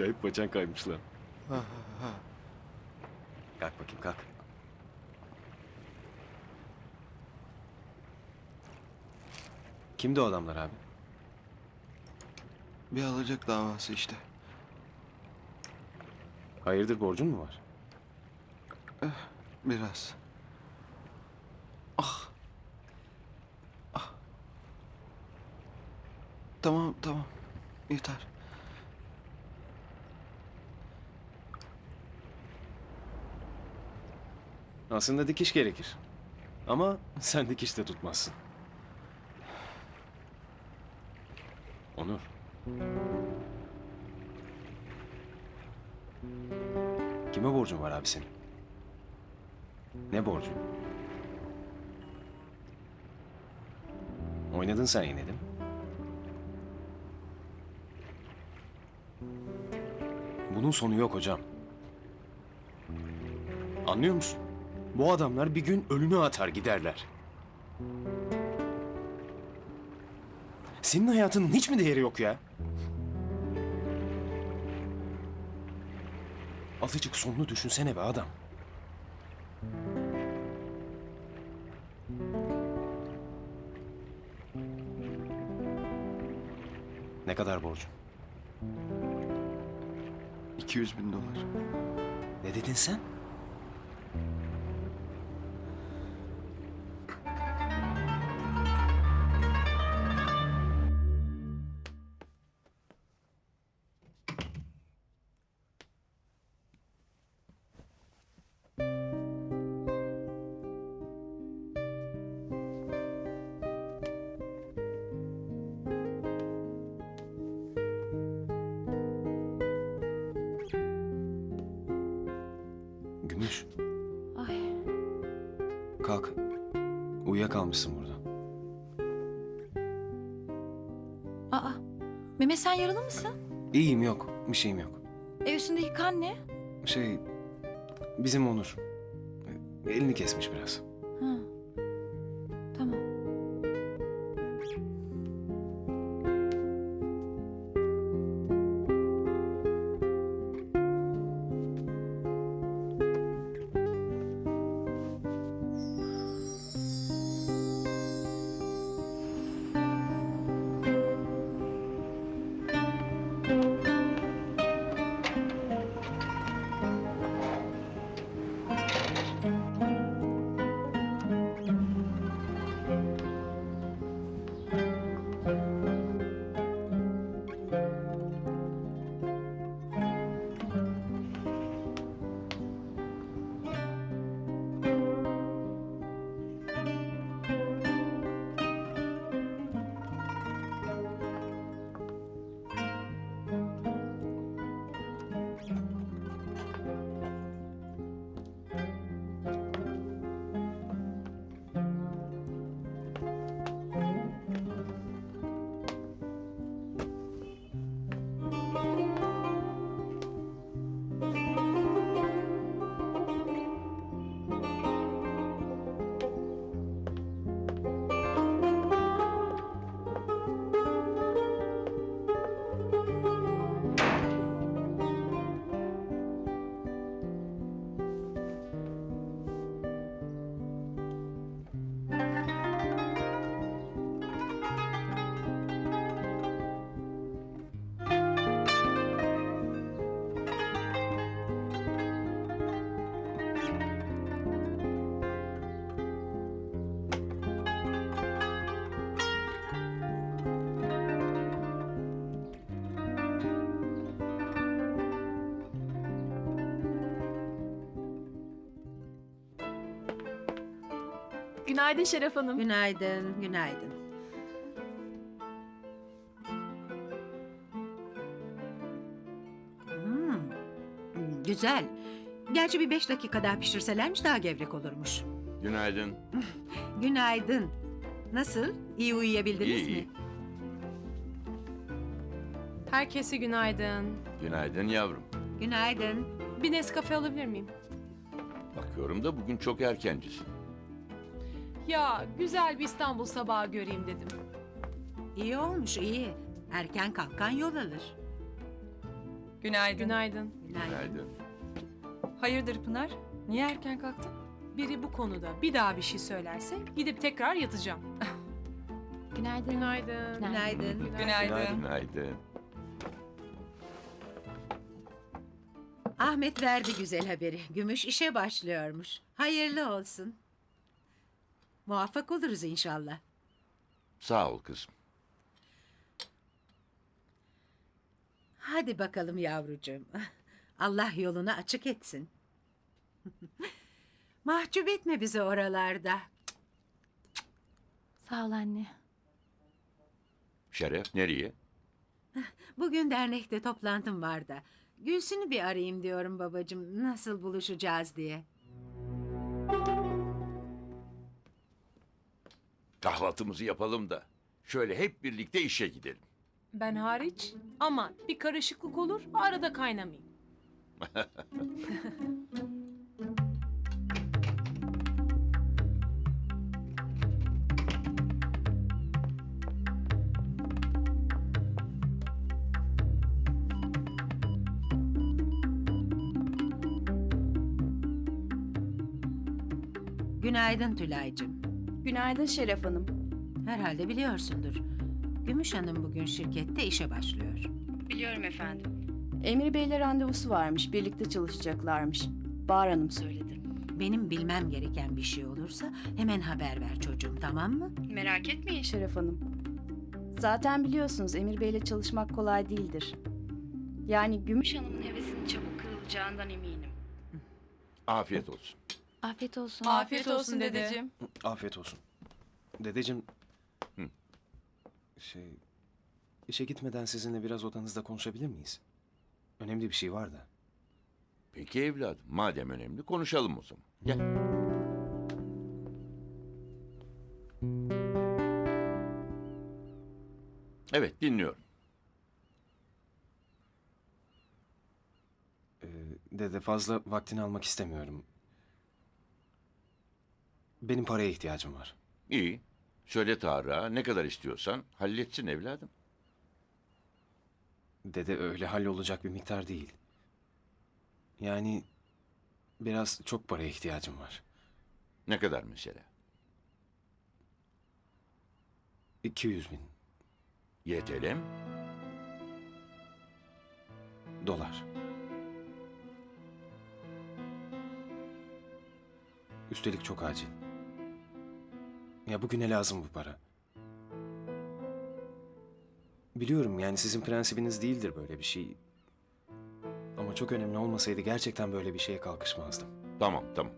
Acayip paçan kaymış lan. Ha, ha, ha. Kalk bakayım kalk. Kimdi o adamlar abi? Bir alacak davası işte. Hayırdır borcun mu var? Biraz. Ah. Ah. Tamam tamam. Yeter. Aslında dikiş gerekir. Ama sen dikiş de tutmazsın. Onur. Kime borcun var abi senin? Ne borcun? Oynadın sen yine değil mi? Bunun sonu yok hocam. Anlıyor musun? Bu adamlar bir gün ölünü atar giderler. Senin hayatının hiç mi değeri yok ya? Azıcık sonunu düşünsene be adam. Ne kadar borcun? 200 bin dolar. Ne dedin sen? Kalk. Uyuyakalmışsın burada. Aa. Mehmet sen yaralı mısın? İyiyim yok. Bir şeyim yok. Ev üstündeki kan ne? Şey... Bizim Onur. Elini kesmiş biraz. Günaydın Şeref Hanım. Günaydın, günaydın. Hmm, güzel. Gerçi bir beş dakika daha pişirselermiş daha gevrek olurmuş. Günaydın. Günaydın. Nasıl? İyi uyuyabildiniz İyi, mi? iyi. Herkese günaydın. Günaydın yavrum. Günaydın. Bir Nescafe alabilir miyim? Bakıyorum da bugün çok erkencisin. Ya güzel bir İstanbul sabahı göreyim dedim. İyi olmuş, iyi. Erken kalkan yol alır. Günaydın. Günaydın. Günaydın. Hayırdır Pınar? Niye erken kalktın? Biri bu konuda bir daha bir şey söylerse gidip tekrar yatacağım. Günaydın. Günaydın. Günaydın. Günaydın. Günaydın. Ahmet verdi güzel haberi. Gümüş işe başlıyormuş. Hayırlı olsun. Muvaffak oluruz inşallah. Sağ ol kızım. Hadi bakalım yavrucuğum. Allah yolunu açık etsin. Mahcup etme bizi oralarda. Sağ ol anne. Şeref nereye? Bugün dernekte toplantım var da. Gülsün'ü bir arayayım diyorum babacığım. Nasıl buluşacağız diye. Kahvaltımızı yapalım da şöyle hep birlikte işe gidelim. Ben hariç ama bir karışıklık olur arada kaynamayayım. Günaydın Tülay'cığım. Günaydın Şeref Hanım. Herhalde biliyorsundur. Gümüş Hanım bugün şirkette işe başlıyor. Biliyorum efendim. Emir Bey'le randevusu varmış, birlikte çalışacaklarmış. Bahar Hanım söyledi. Benim bilmem gereken bir şey olursa hemen haber ver çocuğum tamam mı? Merak etmeyin Şeref Hanım. Zaten biliyorsunuz Emir Bey'le çalışmak kolay değildir. Yani Gümüş Hanım'ın hevesinin çabuk kırılacağından eminim. Afiyet olsun. Afiyet olsun. Afiyet olsun dedeciğim. Afiyet olsun. Dedeciğim... Hı. Şey... işe gitmeden sizinle biraz odanızda konuşabilir miyiz? Önemli bir şey var da. Peki evladım madem önemli konuşalım o zaman. Gel. Evet dinliyorum. Ee, dede fazla vaktini almak istemiyorum. Benim paraya ihtiyacım var. İyi. Söyle Tarık'a ne kadar istiyorsan halletsin evladım. Dede öyle hallolacak bir miktar değil. Yani biraz çok paraya ihtiyacım var. Ne kadar mesela? 200 bin YTL mi? dolar. Üstelik çok acil. Ya bugüne lazım bu para. Biliyorum yani sizin prensibiniz değildir böyle bir şey. Ama çok önemli olmasaydı gerçekten böyle bir şeye kalkışmazdım. Tamam tamam.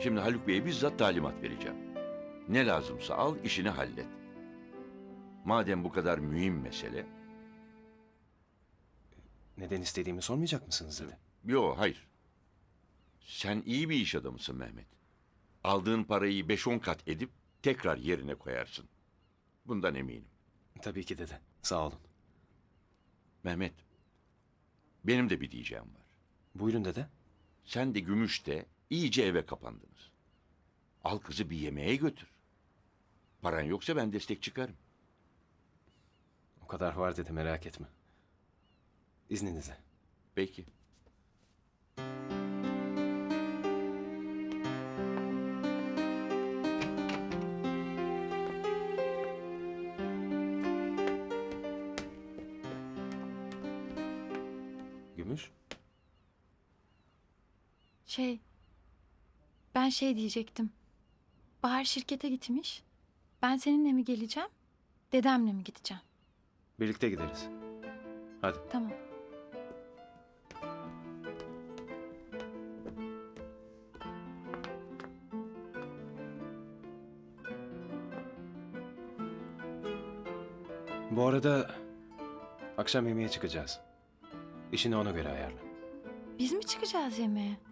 Şimdi Haluk Bey'e bizzat talimat vereceğim. Ne lazımsa al işini hallet. Madem bu kadar mühim mesele. Neden istediğimi sormayacak mısınız dedi. Yo hayır. Sen iyi bir iş adamısın Mehmet. Aldığın parayı 5-10 kat edip tekrar yerine koyarsın. Bundan eminim. Tabii ki dede. Sağ olun. Mehmet, benim de bir diyeceğim var. Buyurun dede. Sen de Gümüş de iyice eve kapandınız. Al kızı bir yemeğe götür. Paran yoksa ben destek çıkarım. O kadar var dede merak etme. İzninizle. Peki. Şey... Ben şey diyecektim. Bahar şirkete gitmiş. Ben seninle mi geleceğim? Dedemle mi gideceğim? Birlikte gideriz. Hadi. Tamam. Bu arada akşam yemeğe çıkacağız. İşini ona göre ayarla. Biz mi çıkacağız yemeğe?